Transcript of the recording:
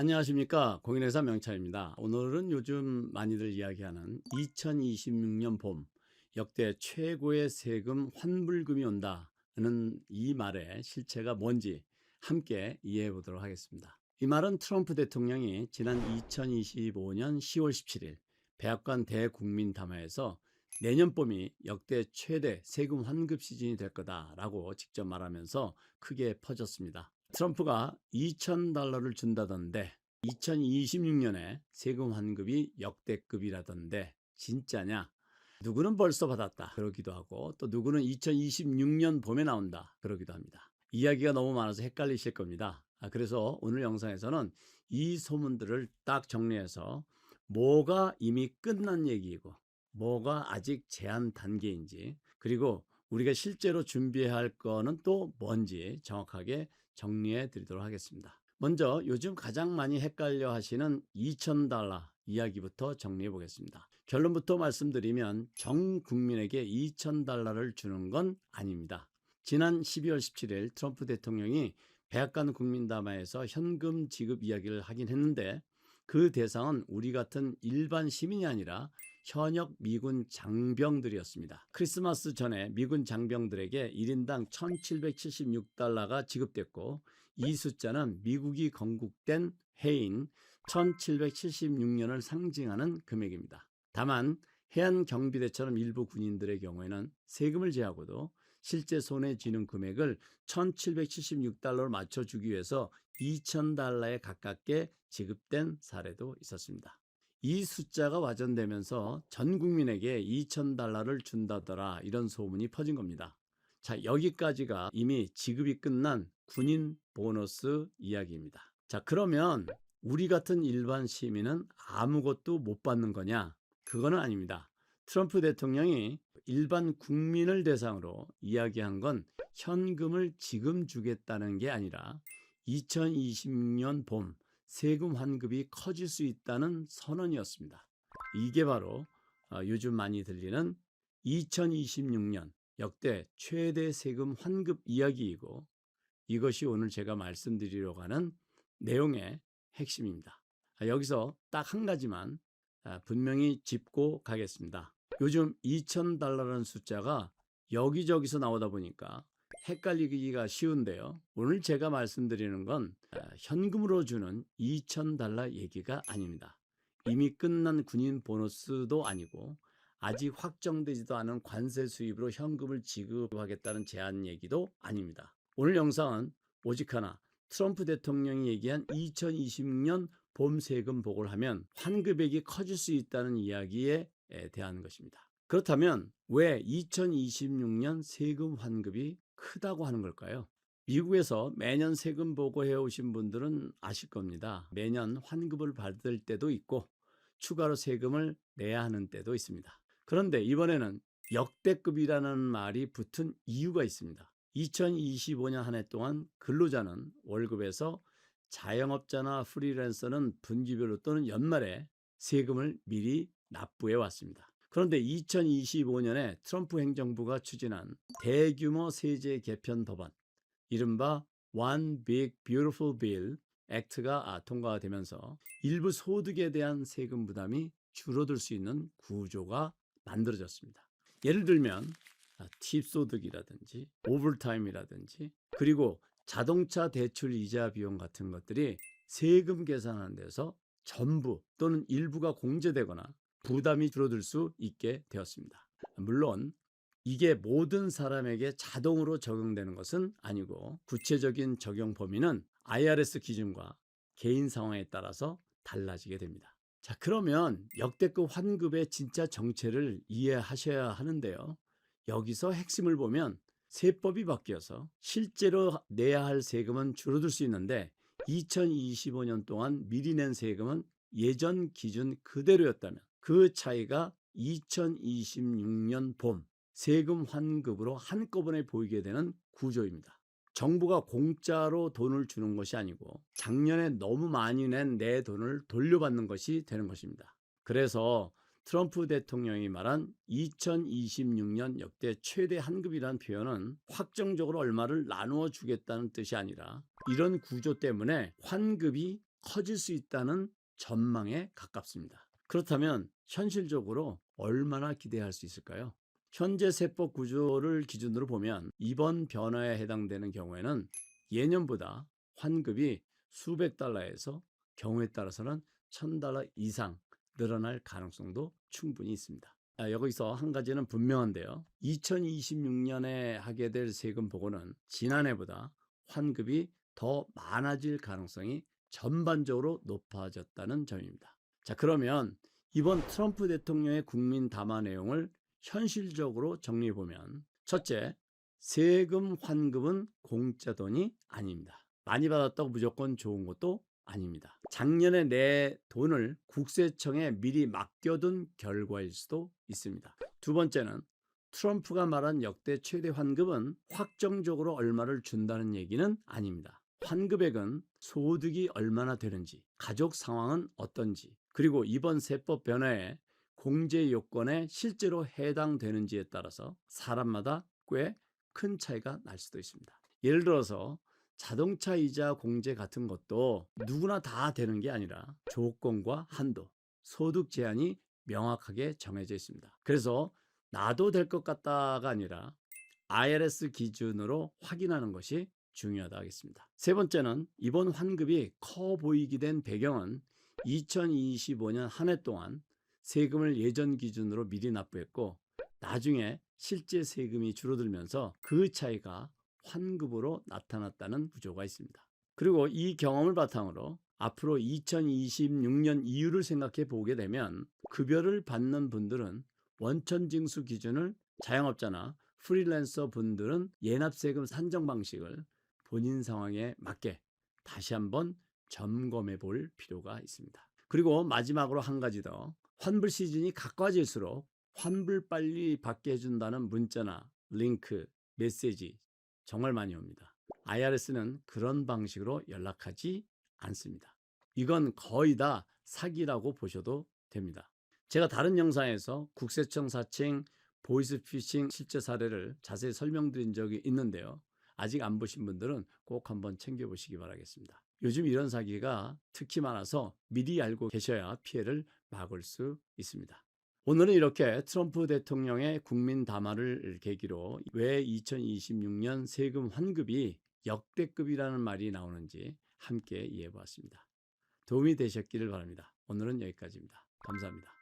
안녕하십니까 공인회사 명차입니다. 오늘은 요즘 많이들 이야기하는 2026년 봄 역대 최고의 세금 환불금이 온다는 이 말의 실체가 뭔지 함께 이해해 보도록 하겠습니다. 이 말은 트럼프 대통령이 지난 2025년 10월 17일 백악관 대국민 담화에서 내년 봄이 역대 최대 세금 환급 시즌이 될 거다라고 직접 말하면서 크게 퍼졌습니다. 트럼프가 2,000달러를 준다던데 2026년에 세금 환급이 역대급이라던데 진짜냐? 누구는 벌써 받았다 그러기도 하고 또 누구는 2026년 봄에 나온다 그러기도 합니다. 이야기가 너무 많아서 헷갈리실 겁니다. 아, 그래서 오늘 영상에서는 이 소문들을 딱 정리해서 뭐가 이미 끝난 얘기이고 뭐가 아직 제한 단계인지 그리고 우리가 실제로 준비해야 할 거는 또 뭔지 정확하게 정리해 드리도록 하겠습니다. 먼저 요즘 가장 많이 헷갈려 하시는 2,000달러 이야기부터 정리해 보겠습니다. 결론부터 말씀드리면 전 국민에게 2,000달러를 주는 건 아닙니다. 지난 12월 17일 트럼프 대통령이 백악관 국민담화에서 현금 지급 이야기를 하긴 했는데 그 대상은 우리 같은 일반 시민이 아니라 현역 미군 장병들이었습니다. 크리스마스 전에 미군 장병들에게 1인당 1776달러가 지급됐고 이 숫자는 미국이 건국된 해인 1776년을 상징하는 금액입니다. 다만 해안 경비대처럼 일부 군인들의 경우에는 세금을 제하고도 실제 손에 쥐는 금액을 1776달러로 맞춰주기 위해서 2000달러에 가깝게 지급된 사례도 있었습니다. 이 숫자가 와전되면서 전 국민에게 2,000달러를 준다더라 이런 소문이 퍼진 겁니다. 자, 여기까지가 이미 지급이 끝난 군인 보너스 이야기입니다. 자, 그러면 우리 같은 일반 시민은 아무것도 못 받는 거냐? 그거는 아닙니다. 트럼프 대통령이 일반 국민을 대상으로 이야기한 건 현금을 지금 주겠다는 게 아니라 2026년 봄 세금 환급이 커질 수 있다는 선언이었습니다. 이게 바로 어, 요즘 많이 들리는 2026년 역대 최대 세금 환급 이야기이고 이것이 오늘 제가 말씀드리려고 하는 내용의 핵심입니다. 아, 여기서 딱 한 가지만 아, 분명히 짚고 가겠습니다. 요즘 2,000달러라는 숫자가 여기저기서 나오다 보니까 헷갈리기가 쉬운데요. 오늘 제가 말씀드리는 건 아, 현금으로 주는 2,000달러 얘기가 아닙니다. 이미 끝난 군인 보너스도 아니고 아직 확정되지도 않은 관세 수입으로 현금을 지급하겠다는 제안 얘기도 아닙니다. 오늘 영상은 오직 하나 트럼프 대통령이 얘기한 2026년 봄 세금 보고를 하면 환급액이 커질 수 있다는 이야기에 대한 것입니다. 그렇다면 왜 2026년 세금 환급이 크다고 하는 걸까요? 미국에서 매년 세금 보고해 오신 분들은 아실 겁니다. 매년 환급을 받을 때도 있고 추가로 세금을 내야 하는 때도 있습니다. 그런데 이번에는 역대급이라는 말이 붙은 이유가 있습니다. 2025년 한 해 동안 근로자는 월급에서 자영업자나 프리랜서는 분기별로 또는 연말에 세금을 미리 납부해 왔습니다. 그런데 2025년에 트럼프 행정부가 추진한 대규모 세제 개편 법안, 이른바 One Big Beautiful Bill 액트가 통과가 되면서 일부 소득에 대한 세금 부담이 줄어들 수 있는 구조가 만들어졌습니다. 예를 들면 팁 소득이라든지 오버타임이라든지 그리고 자동차 대출 이자 비용 같은 것들이 세금 계산하는 데서 전부 또는 일부가 공제되거나 부담이 줄어들 수 있게 되었습니다. 물론 이게 모든 사람에게 자동으로 적용되는 것은 아니고 구체적인 적용 범위는 IRS 기준과 개인 상황에 따라서 달라지게 됩니다. 자, 그러면 역대급 환급의 진짜 정체를 이해하셔야 하는데요. 여기서 핵심을 보면 세법이 바뀌어서 실제로 내야 할 세금은 줄어들 수 있는데 2025년 동안 미리 낸 세금은 예전 기준 그대로였다면 그 차이가 2026년 봄 세금 환급으로 한꺼번에 보이게 되는 구조입니다. 정부가 공짜로 돈을 주는 것이 아니고 작년에 너무 많이 낸 내 돈을 돌려받는 것이 되는 것입니다. 그래서 트럼프 대통령이 말한 2026년 역대 최대 환급이라는 표현은 확정적으로 얼마를 나누어 주겠다는 뜻이 아니라 이런 구조 때문에 환급이 커질 수 있다는 전망에 가깝습니다. 그렇다면 현실적으로 얼마나 기대할 수 있을까요? 현재 세법 구조를 기준으로 보면 이번 변화에 해당되는 경우에는 예년보다 환급이 수백 달러에서 경우에 따라서는 천 달러 이상 늘어날 가능성도 충분히 있습니다. 아, 여기서 한 가지는 분명한데요. 2026년에 하게 될 세금 보고는 지난해보다 환급이 더 많아질 가능성이 전반적으로 높아졌다는 점입니다. 자, 그러면 이번 트럼프 대통령의 국민 담화 내용을 현실적으로 정리해 보면 첫째, 세금 환급은 공짜 돈이 아닙니다. 많이 받았다고 무조건 좋은 것도 아닙니다. 작년에 내 돈을 국세청에 미리 맡겨둔 결과일 수도 있습니다. 두 번째는 트럼프가 말한 역대 최대 환급은 확정적으로 얼마를 준다는 얘기는 아닙니다. 환급액은 소득이 얼마나 되는지, 가족 상황은 어떤지, 그리고 이번 세법 변화에 공제 요건에 실제로 해당되는지에 따라서 사람마다 꽤 큰 차이가 날 수도 있습니다. 예를 들어서 자동차 이자 공제 같은 것도 누구나 다 되는 게 아니라 조건과 한도, 소득 제한이 명확하게 정해져 있습니다. 그래서 나도 될 것 같다가 아니라 IRS 기준으로 확인하는 것이 중요하다 하겠습니다. 세 번째는 이번 환급이 커 보이게 된 배경은 2025년 한 해 동안 세금을 예전 기준으로 미리 납부했고 나중에 실제 세금이 줄어들면서 그 차이가 환급으로 나타났다는 구조가 있습니다. 그리고 이 경험을 바탕으로 앞으로 2026년 이후를 생각해 보게 되면 급여를 받는 분들은 원천징수 기준을 자영업자나 프리랜서 분들은 예납세금 산정 방식을 본인 상황에 맞게 다시 한번 점검해 볼 필요가 있습니다. 그리고 마지막으로 한 가지 더 환불 시즌이 가까워질수록 환불 빨리 받게 해준다는 문자나 링크, 메시지 정말 많이 옵니다. IRS는 그런 방식으로 연락하지 않습니다. 이건 거의 다 사기라고 보셔도 됩니다. 제가 다른 영상에서 국세청 사칭 보이스피싱 실제 사례를 자세히 설명드린 적이 있는데요. 아직 안 보신 분들은 꼭 한번 챙겨보시기 바라겠습니다. 요즘 이런 사기가 특히 많아서 미리 알고 계셔야 피해를 막을 수 있습니다. 오늘은 이렇게 트럼프 대통령의 국민 담화를 계기로 왜 2026년 세금 환급이 역대급이라는 말이 나오는지 함께 이해해 보았습니다. 도움이 되셨기를 바랍니다. 오늘은 여기까지입니다. 감사합니다.